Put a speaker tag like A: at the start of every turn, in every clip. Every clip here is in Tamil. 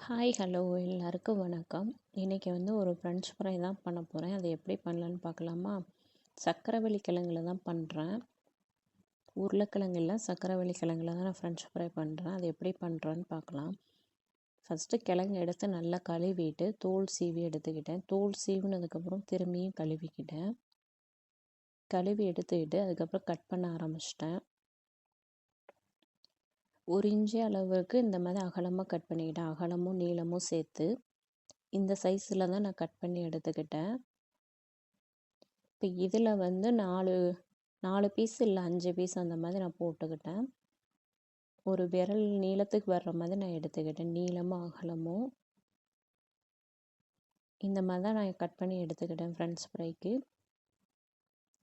A: ஹாய் ஹலோ எல்லாருக்கும் வணக்கம். இன்றைக்கி வந்து ஒரு ஃப்ரெஞ்ச் ஃப்ரை தான் பண்ண போகிறேன் அதை எப்படி பண்ணலான்னு பார்க்கலாமா? சக்கரவள்ளி கிழங்குல தான் பண்ணுறேன் உருளைக்கிழங்குல இல்லை சக்கரவள்ளி கிழங்குல தான் நான் ஃப்ரெஞ்ச் ஃப்ரை பண்ணுறேன் அது எப்படி பண்ணுறேன்னு பார்க்கலாம். ஃபஸ்ட்டு கிழங்கு எடுத்து நல்லா கழுவிட்டு தோல் சீவி எடுத்துக்கிட்டேன். தோல் சீவினதுக்கப்புறம் திரும்பியும் கழுவிக்கிட்டேன். கழுவி எடுத்துக்கிட்டு அதுக்கப்புறம் கட் பண்ண ஆரம்பிச்சிட்டேன். ஒரு இன்ச்சு அளவுக்கு இந்த மாதிரி அகலமாக கட் பண்ணிக்கிட்டேன். அகலமும் நீளமும் சேர்த்து இந்த சைஸில் தான் நான் கட் பண்ணி எடுத்துக்கிட்டேன். இப்போ இதில் வந்து நாலு நாலு பீஸ் இல்லை அஞ்சு பீஸ் அந்த மாதிரி நான் போட்டுக்கிட்டேன். ஒரு விரல் நீளத்துக்கு வர்ற மாதிரி நான் எடுத்துக்கிட்டேன். நீளமும் அகலமும். இந்த மாதிரி தான் நான் கட் பண்ணி எடுத்துக்கிட்டேன் ஃப்ரெண்ட்ஸ் ஃப்ரைக்கு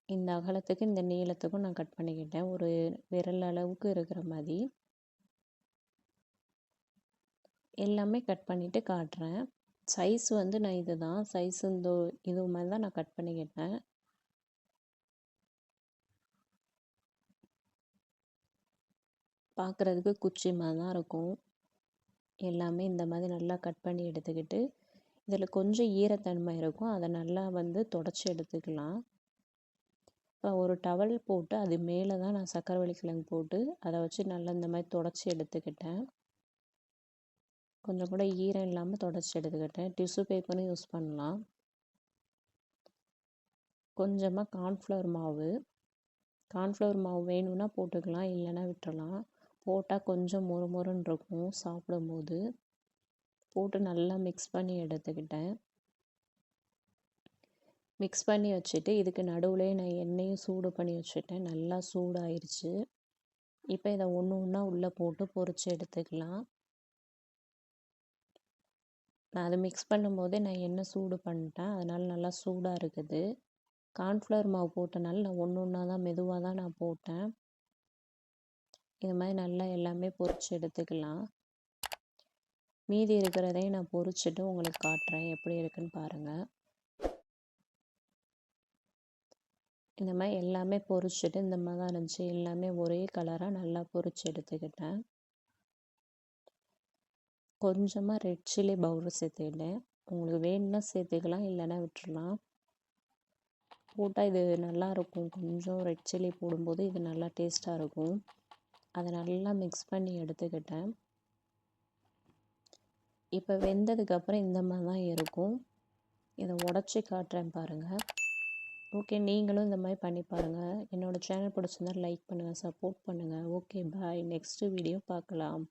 A: இந்த அகலத்துக்கு இந்த நீளத்துக்கும் நான் கட் பண்ணிக்கிட்டேன். ஒரு விரல் அளவுக்கு இருக்கிற மாதிரி. எல்லாமே கட் பண்ணிவிட்டு காட்டுறேன். சைஸ் வந்து நான் இது தான் சைஸ் இந்த இது மாதிரி தான் நான் கட் பண்ணிக்கிட்டேன் பார்க்குறதுக்கு குச்சி மாதிரி தான் இருக்கும். எல்லாமே இந்த மாதிரி நல்லா கட் பண்ணி எடுத்துக்கிட்டு இதில் கொஞ்சம் ஈரத்தன்மை இருக்கும். அதை நல்லா வந்து தொடச்சி எடுத்துக்கலாம். இப்போ ஒரு டவல் போட்டு அது மேலே தான் நான் சக்கரவள்ளி கிழங்கு போட்டு அதை வச்சு நல்லா இந்த மாதிரி தொடச்சி எடுத்துக்கிட்டேன். கொஞ்சம் கூட ஈரம் இல்லாமல் தொடச்சி எடுத்துக்கிட்டேன். டிஷ்யூ பேப்பரும் யூஸ் பண்ணலாம். கொஞ்சமாக கார்ன்ஃப்ளவர் மாவு. கார்ன்ஃப்ளவர் மாவு வேணும்னா போட்டுக்கலாம் இல்லைன்னா விட்டுறலாம். போட்டால் கொஞ்சம் மொறு மொறுன்னு இருக்கும் சாப்பிடும்போது. போட்டு நல்லா மிக்ஸ் பண்ணி எடுத்துக்கிட்டேன். மிக்ஸ் பண்ணி வச்சுட்டு இதுக்கு நடுவில் நான் எண்ணெயும் சூடு பண்ணி வச்சுட்டேன். நல்லா சூடாயிருச்சு. இப்போ இதை ஒன்று ஒன்றா உள்ளே போட்டு பொறிச்சு எடுத்துக்கலாம். நான் அதை மிக்ஸ் பண்ணும்போதே நான் எண்ணெய் சூடு பண்ணிட்டேன். அதனால் நல்லா சூடாக இருக்குது. கார்ன்ஃப்ளவர் மாவு போட்டனால நான் ஒன்று ஒன்றா தான் மெதுவாக தான் நான் போட்டேன். இது மாதிரி நல்லா எல்லாமே பொறிச்சு எடுத்துக்கலாம். மீதி இருக்கிறதையும் நான் பொறிச்சிட்டு உங்களுக்கு காட்டுறேன். எப்படி இருக்குன்னு பாருங்கள் இந்த மாதிரி எல்லாமே பொறிச்சிட்டு இந்த மாதிரி தான் இருந்துச்சு எல்லாமே ஒரே கலராக நல்லா பொறிச்சு எடுத்துக்கிட்டேன். கொஞ்சமாக ரெட் சில்லி பவுடர் சேர்த்துக்கிட்டேன் உங்களுக்கு வேணும்னா சேர்த்துக்கலாம் இல்லைன்னா விட்டுடலாம் போட்டால் இது நல்லாயிருக்கும் கொஞ்சம் ரெட் சில்லி போடும்போது இது நல்லா டேஸ்ட்டாக இருக்கும். அதை நல்லா மிக்ஸ் பண்ணி எடுத்துக்கிட்டேன். இப்போ வெந்ததுக்கப்புறம் இந்த மாதிரி தான் இருக்கும். இதை உடச்சி காட்டுறேன் பாருங்கள் ஓகே நீங்களும் இந்த மாதிரி பண்ணி பாருங்கள் என்னோடய சேனல் பிடிச்சிருந்தா லைக் பண்ணுங்கள் சப்போர்ட் பண்ணுங்கள் ஓகே பாய் நெக்ஸ்ட்டு வீடியோ பார்க்கலாம்.